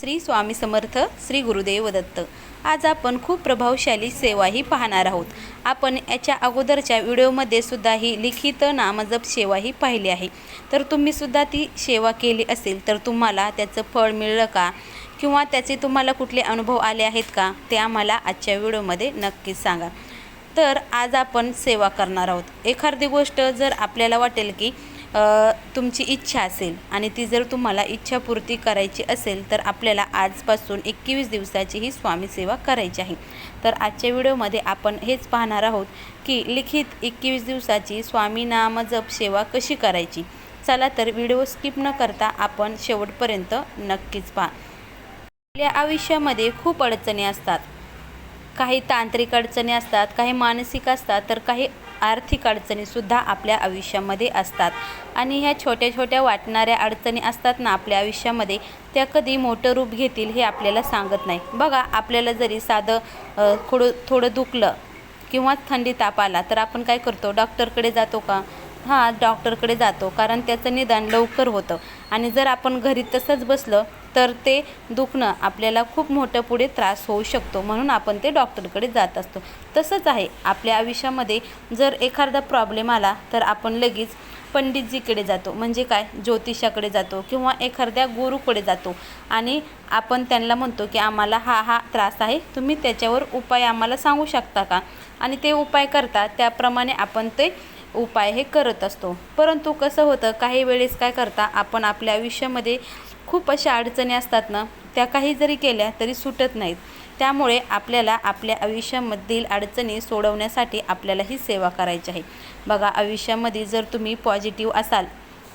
श्री स्वामी समर्थ श्री गुरुदेव दत्त. आज आपण खूप प्रभावशाली सेवाही पाहणार आहोत. आपण याच्या अगोदरच्या व्हिडिओमध्ये सुद्धा ही लिखित नामजप सेवाही पाहिली आहे. तर तुम्ही सुद्धा ती सेवा केली असेल तर तुम्हाला त्याचं फळ मिळलं का? किंवा त्याचे तुम्हाला कुठले अनुभव आले आहेत का? ते आम्हाला आजच्या व्हिडिओमध्ये नक्कीच सांगा. तर आज आपण सेवा करणार आहोत. एखादी गोष्ट जर आपल्याला वाटेल की तुमची इच्छा असेल आणि ती जर तुम्हाला इच्छापूर्ती करायची असेल तर आपल्याला आजपासून एकवीस दिवसाची ही स्वामी सेवा करायची आहे. तर आजच्या व्हिडिओमध्ये आपण हेच पाहणार आहोत की लिखित एकवीस दिवसाची स्वामी नाम जप सेवा कशी करायची. चला तर व्हिडिओ स्किप न करता आपण शेवटपर्यंत नक्कीच पहा. आपल्या आयुष्यामध्ये खूप अडचणी असतात. काही तांत्रिक अडचणी असतात काही मानसिक असतात तर काही आर्थिक अडचणीसुद्धा आपल्या आयुष्यामध्ये असतात. आणि ह्या छोट्या छोट्या वाटणाऱ्या अडचणी असतात ना आपल्या आयुष्यामध्ये त्या कधी मोठं रूप घेतील हे आपल्याला सांगत नाही. बघा आपल्याला जरी साधं थोडं थोडं दुखलं किंवा थंडी ताप आला तर आपण काय करतो? डॉक्टरकडे जातो का? हा डॉक्टरकडे जातो कारण त्याचं निदान लवकर होतं. आणि जर आपण घरी तसंच बसलं तर ते दुखणं आपल्याला खूप मोठं पुढे त्रास होऊ शकतो म्हणून आपण ते डॉक्टरकडे जात असतो. तसंच आहे आपल्या आयुष्यामध्ये जर एखादा प्रॉब्लेम आला तर आपण लगेच पंडितजीकडे जातो. म्हणजे काय? ज्योतिषाकडे जातो किंवा एखाद्या गुरुकडे जातो. आणि आपण त्यांना म्हणतो की आम्हाला हा हा त्रास आहे तुम्ही त्याच्यावर उपाय आम्हाला सांगू शकता का? आणि ते उपाय करता त्याप्रमाणे आपण ते उपाय हे करत असतो. परंतु कसं होतं काही वेळेस काय करता आपण आपल्या आयुष्यामध्ये खूप अशा अडचणी असतात ना त्या काही जरी केल्या तरी सुटत नाहीत. त्यामुळे आपल्याला आपल्या आयुष्यामधील अडचणी सोडवण्यासाठी आपल्याला ही सेवा करायची आहे. बघा आयुष्यामध्ये जर तुम्ही पॉझिटिव्ह असाल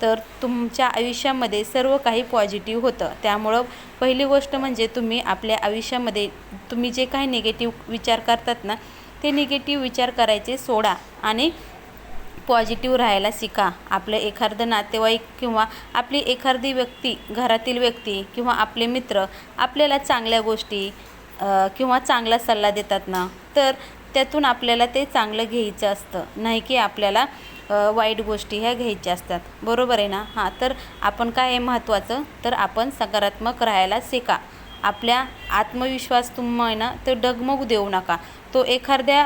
तर तुमच्या आयुष्यामध्ये सर्व काही पॉझिटिव्ह होतं. त्यामुळं पहिली गोष्ट म्हणजे तुम्ही आपल्या आयुष्यामध्ये तुम्ही जे काही निगेटिव्ह विचार करतात ना ते निगेटिव्ह विचार करायचे सोडा आणि पॉझिटिव्ह राहायला शिका. आपलं एखादं नातेवाईक किंवा आपली एखादी व्यक्ती घरातील व्यक्ती किंवा आपले मित्र आपल्याला चांगल्या गोष्टी किंवा चांगला सल्ला देतात ना तर त्यातून आपल्याला ते चांगलं घ्यायचं असतं. नाही की आपल्याला वाईट गोष्टी ह्या घ्यायच्या असतात. बरोबर आहे ना? हां तर आपण काय आहे महत्त्वाचं? तर आपण सकारात्मक राहायला शिका. आपल्या आत्मविश्वास तुम्ही ना ते डगमगू देऊ नका. तो एखाद्या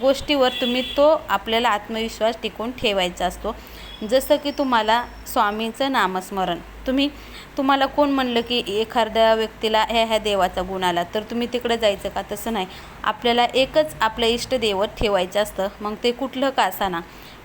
गोष्टीवर तुम्ही तो आपल्याला आत्मविश्वास टिकून ठेवायचा असतो. जसं की तुम्हाला स्वामींचं नामस्मरण. तुम्ही तुम्हाला कोण म्हणलं की एखाद्या व्यक्तीला ह्या ह्या देवाचा गुण आला तर तुम्ही तिकडे जायचं का? तसं नाही. आपल्याला एकच आपलं इष्टदेवत ठेवायचं असतं. मग ते कुठलं का असाना?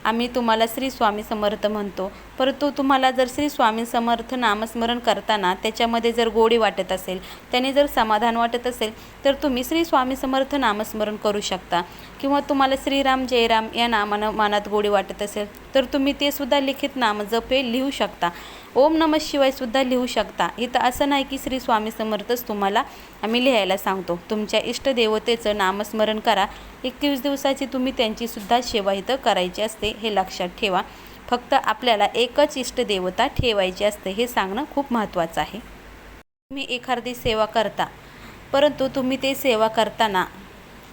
आम्ही तुम्हाला श्री स्वामी समर्थ म्हणतो. परंतु तुम्हाला जर श्री स्वामी समर्थ नामस्मरण करताना त्याच्यामध्ये जर गोडी वाटत असेल त्याने जर समाधान वाटत असेल तर तुम्ही श्री स्वामी समर्थ नामस्मरण करू शकता. किंवा तुम्हाला श्रीराम जयराम या नामानं मनात गोडी वाटत असेल तर तुम्ही ते सुद्धा लिखित नाम जपे लिहू शकता. ओम नम शिवायसुद्धा लिहू शकता. इथं असं नाही की श्री स्वामी समर्थच तुम्हाला आम्ही लिहायला सांगतो. तुमच्या इष्टदेवतेचं नामस्मरण करा. एकवीस दिवसाची तुम्ही त्यांचीसुद्धा सेवा इथं करायची असते हे लक्षात ठेवा. फक्त आपल्याला एकच इष्टदेवता ठेवायची असते हे सांगणं खूप महत्त्वाचं आहे. तुम्ही एखादी सेवा करता. परंतु तुम्ही ते सेवा करताना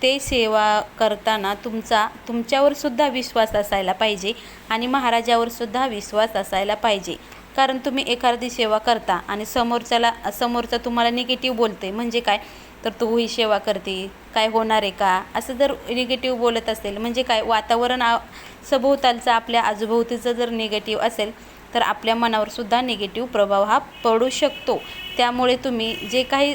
ते सेवा करताना तुमचा तुमच्यावरसुद्धा विश्वास असायला पाहिजे आणि महाराजावरसुद्धा विश्वास असायला पाहिजे. कारण तुम्ही एखादी सेवा करता आणि समोरच्याला समोरचा तुम्हाला निगेटिव्ह बोलते म्हणजे काय? तर तू ही सेवा करते काय होणार आहे का? असं जर निगेटिव्ह बोलत असेल म्हणजे काय? वातावरण सभोवतालचा सभोवतालचं आपल्या आजूभोवतीचं जर निगेटिव्ह असेल तर आपल्या मनावर सुद्धा निगेटिव्ह प्रभाव हा पडू शकतो. त्यामुळे तुम्ही जे काही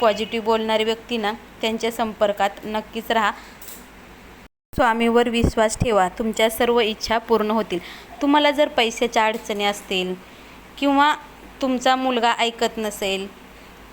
पॉझिटिव्ह बोलणारे व्यक्ती ना त्यांच्या संपर्कात नक्कीच राहा. स्वामीवर विश्वास ठेवा. तुमच्या सर्व इच्छा पूर्ण होतील. तुम्हाला जर पैशाच्या अडचणी असतील किंवा तुमचा मुलगा ऐकत नसेल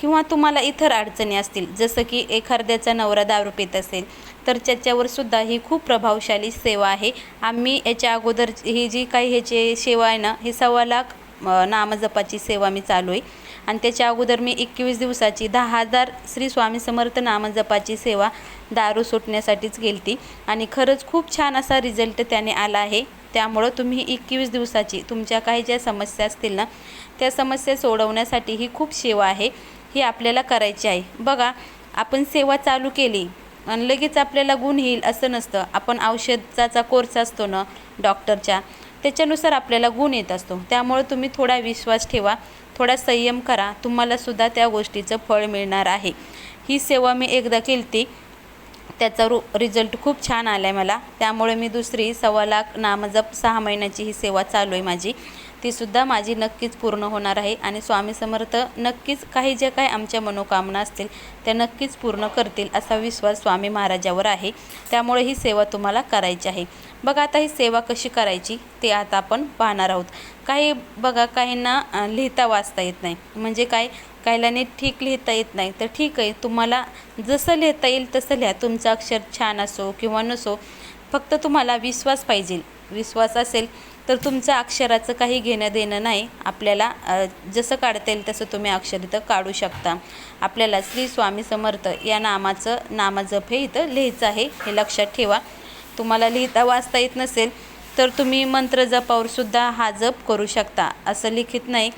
किंवा तुम्हाला इतर अडचणी असतील जसं की एखाद्याचा नवरा दारू पित असेल तर त्याच्यावर सुद्धा ही खूप प्रभावशाली सेवा आहे. आम्ही याच्या अगोदर ही जी काही ह्याची सेवा आहे ना ही सव्वा लाख नामजपाची सेवा मी चालू आहे. आणि त्याच्या अगोदर मी एकवीस दिवसाची दहा हजार श्री स्वामी समर्थ नामजपाची सेवा दारू सुटण्यासाठीच गेलती आणि खरंच खूप छान असा रिझल्ट त्याने आला आहे. त्यामुळं तुम्ही एकवीस दिवसाची तुमच्या काही ज्या समस्या असतील ना त्या समस्या सोडवण्यासाठी ही खूप सेवा आहे. ही आपल्याला करायची आहे. बघा आपण सेवा चालू केली आणि लगेच आपल्याला गुण येईल असं नसतं. आपण औषधाचा कोर्स असतो ना डॉक्टरच्या त्याच्यानुसार आपल्याला गुण येत असतो. त्यामुळे तुम्ही थोडा विश्वास ठेवा थोडा संयम करा. तुम्हालासुद्धा त्या गोष्टीचं फळ मिळणार आहे. ही सेवा मी एकदा केली ती त्याचा रु रिझल्ट खूप छान आला आहे मला. त्यामुळे मी दुसरी सव्वा लाख नामजप सहा महिन्याची ही सेवा चालू आहे माझी. तीसुद्धा माझी नक्कीच पूर्ण होणार आहे. आणि स्वामी समर्थ नक्कीच काही ज्या काही आमच्या मनोकामना असतील त्या नक्कीच पूर्ण करतील असा विश्वास स्वामी महाराजावर आहे. त्यामुळे ही सेवा तुम्हाला करायची आहे. बघा आता ही सेवा कशी करायची ते आता आपण पाहणार आहोत. काही बघा काहींना लिहिता वाचता येत नाही. म्हणजे काय? काहीला नीट ठीक लिहिता येत नाही. तर ठीक आहे तुम्हाला जसं लिहिता येईल तसं लिहा. तुमचं अक्षर छान असो किंवा नसो फक्त तुम्हाला विश्वास पाहिजे. विश्वास असेल तर तुमचं अक्षराचं काही घेणं देणं नाही. आपल्याला जसं काढता येईल तसं तुम्ही अक्षर इथं काढू शकता. आपल्याला श्री स्वामी समर्थ या नामाचं नामजप हे इथं लिहायचं आहे. हे लक्षात ठेवा. तुम्हाला लिहिता वाचता येत नसेल तर तुम्ही मंत्र जपावर सुद्धा हा जप करू शकता. असं लिखित नाही.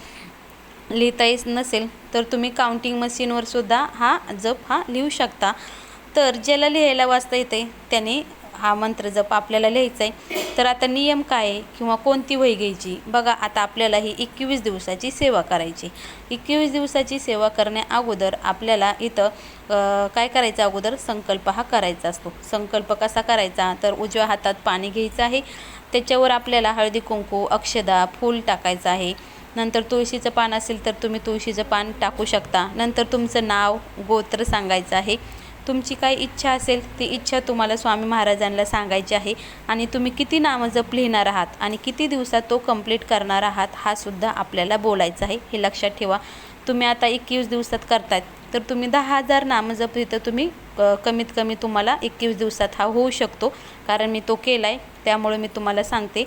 लिहिता येत नसेल तर तुम्ही काउंटिंग मशीनवर सुद्धा हा जप हा लिहू शकता. तर ज्याला लिहायला वाचता येते त्याने हा मंत्र जप आपल्याला लिहायचा आहे तर आता नियम काय आहे? किंवा कोणती वही घ्यायची? बघा आता आपल्याला ही एकवीस दिवसाची सेवा करायची. एकवीस दिवसाची सेवा करण्या अगोदर आपल्याला इथं काय करायचं अगोदर? संकल्प हा करायचा असतो. संकल्प कसा करायचा? तर उजव्या हातात पाणी घ्यायचं आहे. त्याच्यावर आपल्याला हळदी कुंकू अक्षदा फूल टाकायचं आहे. नंतर तुळशीचं पान असेल तर तुम्ही तुळशीचं पान टाकू शकता. नंतर तुमचं नाव गोत्र सांगायचं आहे. तुमची काय इच्छा असेल ती इच्छा तुम्हाला स्वामी महाराजांना सांगायची आहे. आणि तुम्ही किती नामजप लिहिणार आहात आणि किती दिवसात तो कंप्लीट करणार आहात हा सुद्धा आपल्याला बोलायचा आहे. हे लक्षात ठेवा. तुम्ही आता एकवीस दिवसात करतायत तर तुम्ही दहा हजार नामजप इथं तुम्ही कमीत कमी तुम्हाला एकवीस दिवसात हा होऊ शकतो. कारण मी तो केला आहे त्यामुळे मी तुम्हाला सांगते.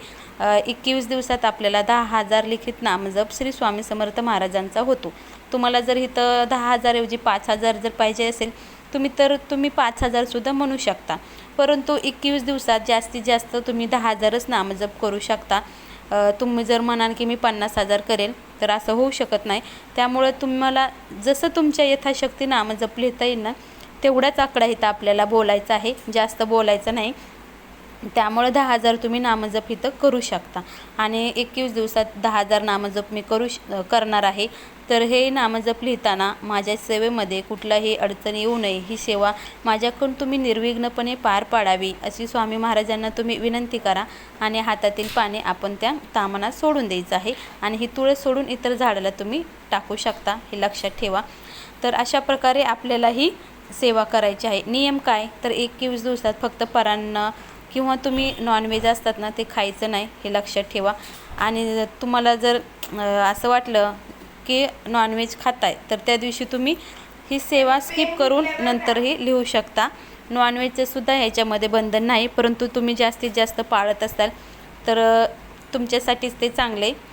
एकवीस दिवसात आपल्याला दहा हजार लिखित नामजप श्री स्वामी समर्थ महाराजांचा होतो. तुम्हाला जर इथं दहा हजारऐवजी पाच हजार जर पाहिजे असेल तुम्ही तर तुम्ही पाच हजारसुद्धा म्हणू शकता. परंतु एकवीस दिवसात जास्तीत जास्त तुम्ही दहा हजारच नामजप करू शकता. तुम्ही जर म्हणाल की मी पन्नास हजार करेल तर असं होऊ शकत नाही. त्यामुळे तुम्हाला जसं तुमच्या यथाशक्ती नामजप लिहिता येईल ना तेवढाच आकडा इथं आपल्याला बोलायचा आहे. जास्त बोलायचं नाही. त्यामुळे दहा हजार तुम्ही नामजप इथं करू शकता. आणि एकवीस दिवसात दहा हजार नामजप मी करू श करणार आहे. तर हे नामजप लिहिताना माझ्या सेवेमध्ये कुठलाही अडचण येऊ नये. ही सेवा माझ्याकडून तुम्ही निर्विघ्नपणे पार पाडावी अशी स्वामी महाराजांना तुम्ही विनंती करा. आणि हातातील पाणी आपण त्या तामणात सोडून द्यायचं आहे. आणि ही तुळस सोडून इतर झाडाला तुम्ही टाकू शकता हे लक्षात ठेवा. तर अशा प्रकारे आपल्याला ही सेवा करायची आहे. नियम काय? तर एकवीस दिवसात फक्त परांना किंवा तुम्ही नॉनव्हेज असतात ना ते खायचं नाही हे लक्षात ठेवा. आणि तुम्हाला जर असं वाटलं की नॉनव्हेज खाताय तर त्या दिवशी तुम्ही ही सेवा स्किप करून नंतरही लिहू शकता. नॉनव्हेजचं सुद्धा ह्याच्यामध्ये बंधन नाही परंतु तुम्ही जास्तीत जास्त पाळत असाल तर तुमच्यासाठीच ते चांगले. आहे.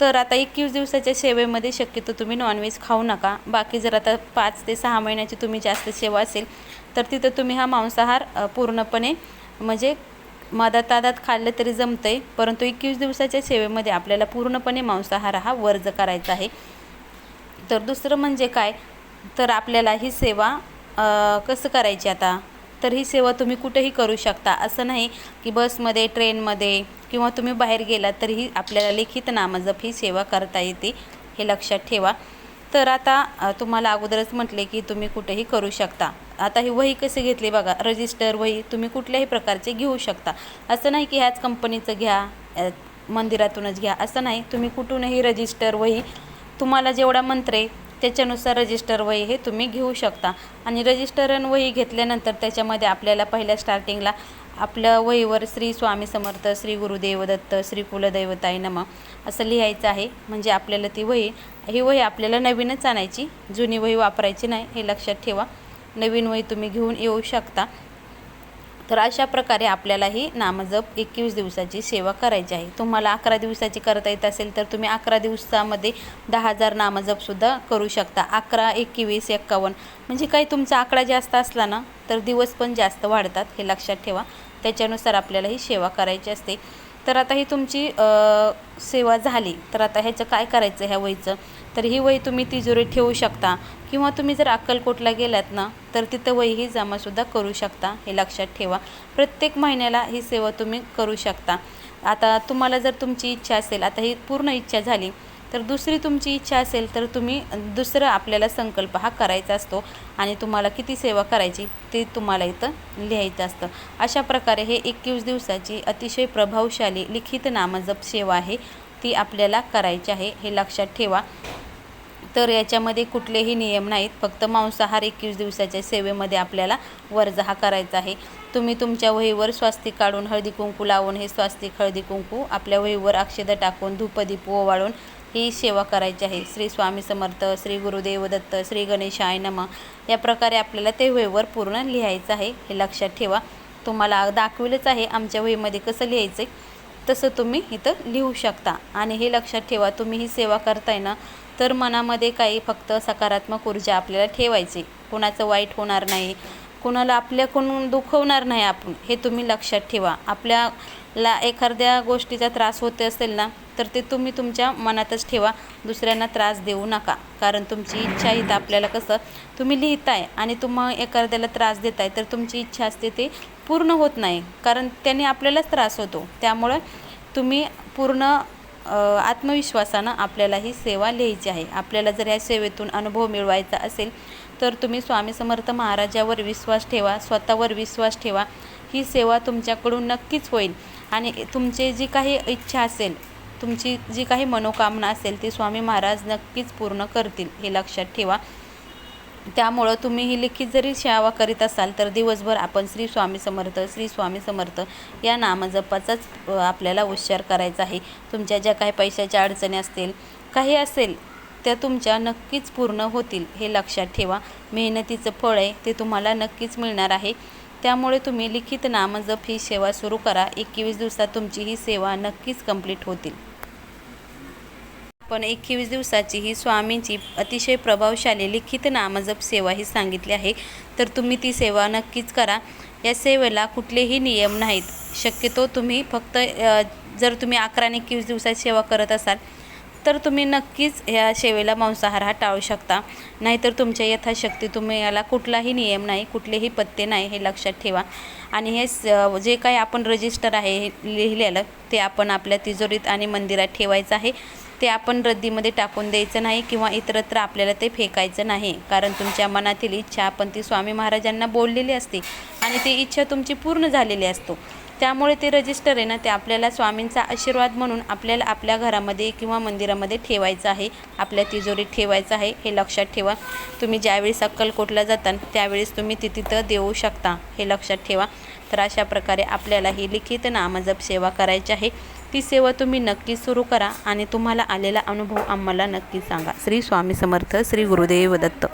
तर आता एकवीस दिवसाच्या सेवेमध्ये शक्यतो तुम्ही नॉनव्हेज खाऊ नका. बाकी जर आता पाच ते सहा महिन्याची तुम्ही जास्त सेवा असेल तर तिथं तुम्ही हा मांसाहार पूर्णपणे म्हणजे मधात तादात खाल्लं तरी जमतं आहे परंतु एकवीस दिवसाच्या सेवेमध्ये आपल्याला पूर्णपणे मांसाहार हा वर्ज करायचा आहे. तर दुसरं म्हणजे काय? तर आपल्याला ही सेवा कसं करायची आता? तर ही सेवा तुम्ही कुठेही करू शकता. असं नाही की बसमध्ये ट्रेनमध्ये किंवा तुम्ही बाहेर गेलात तरीही आपल्याला लिखित नामजप ही सेवा करता येते हे लक्षात ठेवा. तर आता तुम्हाला अगोदरच म्हटले की तुम्ही कुठेही करू शकता. आता ही वही कशी घेतली बघा रजिस्टर वही तुम्ही कुठल्याही प्रकारचे घेऊ शकता. असं नाही की ह्याच कंपनीचं घ्या मंदिरातूनच घ्या असं नाही. तुम्ही कुठूनही रजिस्टर वही तुम्हाला जेवढा मंत्र आहे त्याच्यानुसार रजिस्टर वही हे तुम्ही घेऊ शकता. आणि रजिस्टर आणि वही घेतल्यानंतर त्याच्यामध्ये आपल्याला पहिल्या स्टार्टिंगला आपलं वहीवर श्री स्वामी समर्थ श्री गुरुदेवदत्त श्री कुलदैवताय नम असं लिहायचं आहे. म्हणजे आपल्याला ती वही ही वही आपल्याला नवीनच आणायची जुनी वही वापरायची नाही हे लक्षात ठेवा. नवीन वही तुम्ही घेऊन येऊ शकता. तर अशा प्रकारे आपल्याला ही नामजप एकवीस दिवसाची सेवा करायची आहे. तुम्हाला अकरा दिवसाची करता येत असेल तर तुम्ही अकरा दिवसामध्ये दहा हजार नामजपसुद्धा करू शकता. अकरा एकवीस एक्कावन्न म्हणजे काही तुमचा आकडा जास्त असला ना तर दिवस पण जास्त वाढतात हे लक्षात ठेवा. त्याच्यानुसार आपल्याला ही सेवा करायची असते. तर आता ही तुमची सेवा झाली. तर आता ह्याचं काय करायचं ह्या वहीचं? तर ही वही तुम्ही तिजोरीत ठेवू शकता. किंवा तुम्ही जर अक्कलकोटला गेलात ना तर तिथं वहीही जमासुद्धा करू शकता. हे लक्षात ठेवा. प्रत्येक महिन्याला ही सेवा तुम्ही करू शकता. आता तुम्हाला जर तुमची इच्छा असेल आता ही पूर्ण इच्छा झाली तर दुसरी तुमची इच्छा असेल तर तुम्ही दुसरं आपल्याला संकल्प हा करायचा असतो आणि तुम्हाला किती सेवा करायची ते तुम्हाला इथं लिहायचं असतं. अशा प्रकारे हे एकवीस दिवसाची अतिशय प्रभावशाली लिखित नामजप सेवा आहे. ती आपल्याला करायची आहे. हे लक्षात ठेवा. तर याच्यामध्ये कुठलेही नियम नाहीत. फक्त मांसाहार एकवीस दिवसाच्या सेवेमध्ये आपल्याला वर्जा हा करायचा आहे. तुम्ही तुमच्या वहीवर स्वास्तिक काढून हळदी कुंकू लावून हे स्वास्तिक हळदी कुंकू आपल्या वहीवर अक्षदा टाकून धूपदीप ओवाळून ही सेवा करायची आहे. श्री स्वामी समर्थ श्री गुरुदेव दत्त श्री गणेशाय नम. या प्रकारे आपल्याला ते वहीवर पूर्ण लिहायचं आहे. हे लक्षात ठेवा. तुम्हाला दाखविलंच आहे आमच्या वहीमध्ये कसं लिहायचं आहे तसं तुम्ही इथं लिहू शकता. आणि हे लक्षात ठेवा तुम्ही ही सेवा करताय ना तर मनामध्ये काही फक्त सकारात्मक ऊर्जा आपल्याला ठेवायची. कुणाचं वाईट होणार नाही. कुणाला आपल्याकडून दुखवणार नाही आपण. हे तुम्ही लक्षात ठेवा. आपल्याला एखाद्या गोष्टीचा त्रास होत असेल ना तर ते तुम्ही तुमच्या मनातच ठेवा. दुसऱ्यांना त्रास देऊ नका. कारण तुमची इच्छा इथं आपल्याला कसं तुम्ही लिहिताय आणि तुम्हा एखाद्याला त्रास देताय तर तुमची इच्छा असते ते पूर्ण होत नाही. कारण त्याने आपल्यालाच त्रास होतो. त्यामुळं तुम्ही पूर्ण आत्मविश्वासानं आपल्याला ही सेवा लिहायची आहे. आपल्याला जर या सेवेतून अनुभव मिळवायचा असेल तर तुम्ही स्वामी समर्थ महाराजावर विश्वास ठेवा स्वतःवर विश्वास ठेवा. ही सेवा तुमच्याकडून नक्कीच होईल. आणि तुमचे जी काही इच्छा असेल तुमची जी काही मनोकामना असेल ती स्वामी महाराज नक्कीच पूर्ण करतील हे लक्षात ठेवा. त्यामुळं तुम्ही ही लिखित जरी सेवा करीत असाल तर दिवसभर आपण श्री स्वामी समर्थ श्री स्वामी समर्थ या नामजपाचाच आपल्याला उच्चार करायचा आहे. तुमच्या ज्या काही पैशाच्या अडचणी असतील काही असेल त्या तुमच्या नक्कीच पूर्ण होतील हे लक्षात ठेवा. मेहनतीचं फळ आहे ते तुम्हाला नक्कीच मिळणार आहे. त्यामुळे तुम्ही लिखित नामजप ही सेवा सुरू करा. एकवीस दिवसात तुमची ही सेवा नक्कीच कंप्लीट होतील. आपण एकवीस दिवसाची ही स्वामींची अतिशय प्रभावशाली लिखित नामजप सेवा ही सांगितली आहे. तर तुम्ही ती सेवा नक्कीच करा. या सेवेला कुठलेही नियम नाहीत. शक्यतो तुम्ही फक्त जर तुम्ही अकरा आणि एकवीस दिवसाची सेवा करत असाल तर तुम्ही नक्कीच ह्या सेवेला मांसाहार हा टाळू शकता. नाहीतर तुमच्या यथाशक्ती तुम्ही याला कुठलाही नियम नाही कुठलेही पत्ते नाही हे लक्षात ठेवा. आणि हे स- जे काही आपण रजिस्टर आहे हे लिहिलेलं ते आपण आपल्या तिजोरीत आणि मंदिरात ठेवायचं आहे. ते आपण रद्दीमध्ये टाकून द्यायचं नाही किंवा इतरत्र आपल्याला ते फेकायचं नाही. कारण तुमच्या मनातील इच्छा आपण ती स्वामी महाराजांना बोललेली असते आणि ती इच्छा तुमची पूर्ण झालेली असतो. त्यामुळे ते रजिस्टर आहे ना ते आपल्याला स्वामींचा आशीर्वाद म्हणून आपल्याला आपल्या घरामध्ये किंवा मंदिरामध्ये ठेवायचं आहे. आपल्या तिजोरीत ठेवायचं आहे. हे लक्षात ठेवा. तुम्ही ज्यावेळेस अक्कलकोटला जाता त्यावेळेस तुम्ही ती तिथं देऊ शकता. हे लक्षात ठेवा. तर अशा प्रकारे आपल्याला ही लिखित नामजप सेवा करायची आहे. ती सेवा तुम्ही नक्की सुरू करा आणि तुम्हाला आलेला अनुभव आम्हाला नक्की सांगा. श्री स्वामी समर्थ श्री गुरुदेव दत्त.